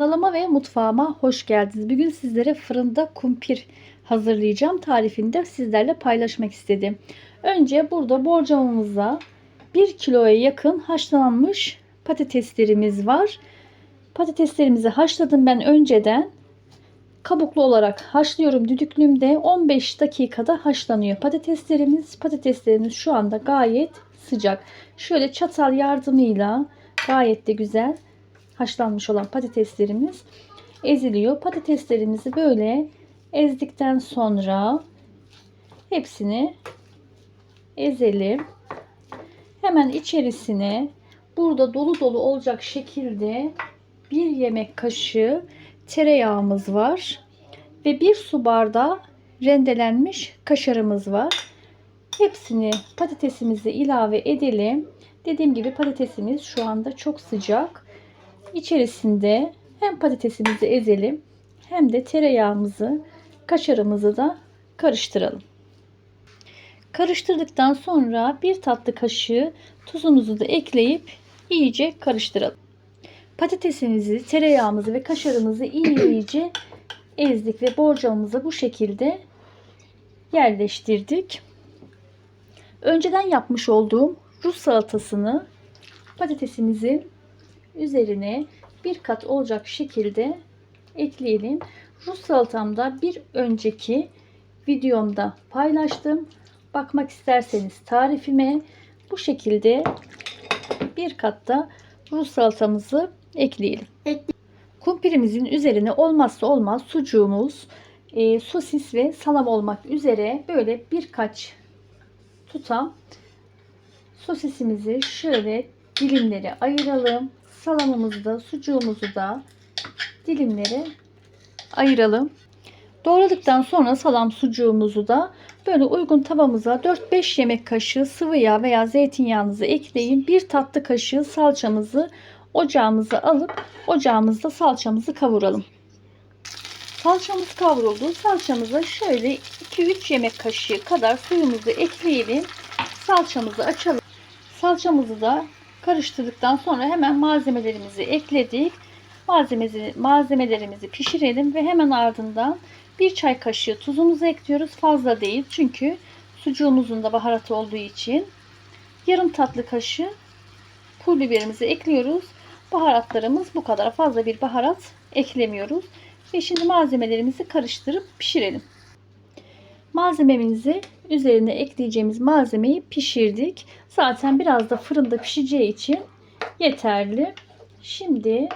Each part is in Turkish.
Kanalıma ve mutfağıma hoş geldiniz. Bugün sizlere fırında kumpir hazırlayacağım. Tarifini de sizlerle paylaşmak istedim. Önce burada borcamımızda 1 kiloya yakın haşlanmış patateslerimiz var. Patateslerimizi haşladım ben önceden. Kabuklu olarak haşlıyorum düdüklüğümde 15 dakikada haşlanıyor patateslerimiz. Patateslerimiz şu anda gayet sıcak. Şöyle çatal yardımıyla gayet de güzel haşlanmış olan patateslerimiz eziliyor. Patateslerimizi böyle ezdikten sonra hepsini ezelim. Hemen içerisine burada dolu dolu olacak şekilde bir yemek kaşığı tereyağımız var ve bir su bardağı rendelenmiş kaşarımız var. Hepsini patatesimize ilave edelim. Dediğim gibi patatesimiz şu anda çok sıcak. İçerisinde hem patatesimizi ezelim hem de tereyağımızı, kaşarımızı da karıştıralım. Karıştırdıktan sonra bir tatlı kaşığı tuzumuzu da ekleyip iyice karıştıralım. Patatesimizi, tereyağımızı ve kaşarımızı iyice ezdik ve borcamımızı bu şekilde yerleştirdik. Önceden yapmış olduğum Rus salatasını patatesimizin üzerine bir kat olacak şekilde ekleyelim. Rus salatamda bir önceki videomda paylaştım. Bakmak isterseniz tarifime bu şekilde bir katta Rus salatamızı ekleyelim. Kumpirimizin üzerine olmazsa olmaz sucuğumuz, e, sosis ve salam olmak üzere böyle birkaç tutam sosisimizi şöyle dilimlere ayıralım. Salamımızı da sucuğumuzu da dilimlere ayıralım. Doğradıktan sonra salam sucuğumuzu da böyle uygun tavamıza 4-5 yemek kaşığı sıvı yağ veya zeytinyağınızı ekleyin. Bir tatlı kaşığı salçamızı ocağımıza alıp ocağımızda salçamızı kavuralım. Salçamız kavruldu. Salçamıza şöyle 2-3 yemek kaşığı kadar suyumuzu ekleyelim. Salçamızı açalım. Salçamızı da karıştırdıktan sonra hemen malzemelerimizi ekledik. Malzemesi, malzemelerimizi pişirelim ve hemen ardından bir çay kaşığı tuzumuzu ekliyoruz. Fazla değil çünkü sucuğumuzun da baharatı olduğu için. Yarım tatlı kaşığı pul biberimizi ekliyoruz. Baharatlarımız bu kadar. Fazla bir baharat eklemiyoruz. Ve şimdi malzemelerimizi karıştırıp pişirelim. Malzememizi üzerine ekleyeceğimiz malzemeyi pişirdik. Zaten biraz da fırında pişeceği için yeterli. Şimdi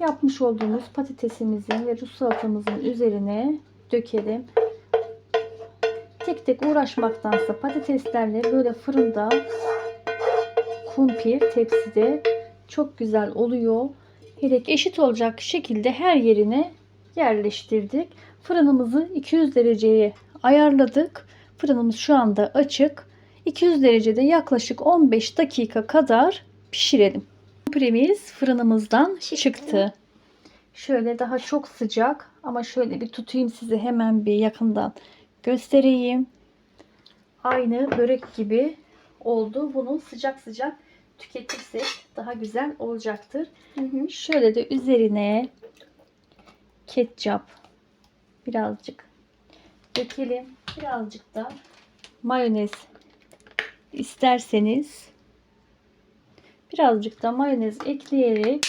yapmış olduğumuz patatesimizin ve Rus salatamızın üzerine dökelim. Tek tek uğraşmaktansa patateslerle böyle fırında kumpir tepside çok güzel oluyor. Hele eşit olacak şekilde her yerine yerleştirdik. Fırınımızı 200 dereceye ayarladık. Fırınımız şu anda açık. 200 derecede yaklaşık 15 dakika kadar pişirelim. Kumpirimiz fırınımızdan çıktı. Şöyle daha çok sıcak ama şöyle bir tutayım size hemen bir yakından göstereyim. Aynı börek gibi oldu. Bunu sıcak sıcak tüketirsek daha güzel olacaktır. Hı hı. Şöyle de üzerine ketçap birazcık dökelim. Birazcık da mayonez isterseniz birazcık da mayonez ekleyerek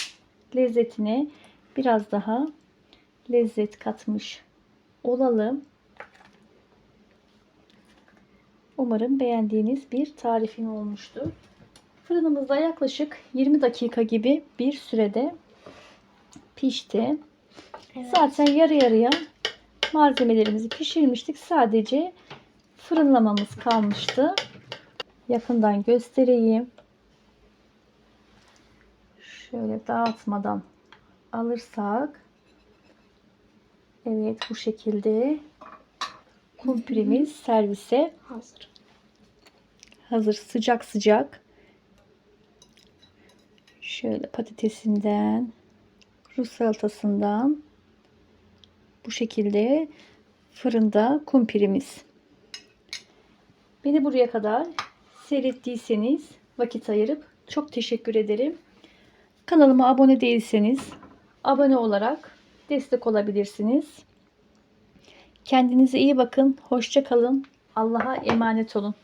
lezzetine biraz daha lezzet katmış olalım. Umarım beğendiğiniz bir tarifim olmuştur. Fırınımızda yaklaşık 20 dakika gibi bir sürede pişti. Evet. Zaten yarı yarıya malzemelerimizi pişirmiştik. Sadece fırınlamamız kalmıştı. Yakından göstereyim. Şöyle dağıtmadan alırsak Evet bu şekilde kumpirimiz servise Hazır. hazır sıcak sıcak. Şöyle patatesinden, Rus salatasından bu şekilde fırında kumpirimiz. Beni buraya kadar seyrettiyseniz vakit ayırıp çok teşekkür ederim. Kanalıma abone değilseniz abone olarak destek olabilirsiniz. Kendinize iyi bakın. Hoşça kalın. Allah'a emanet olun.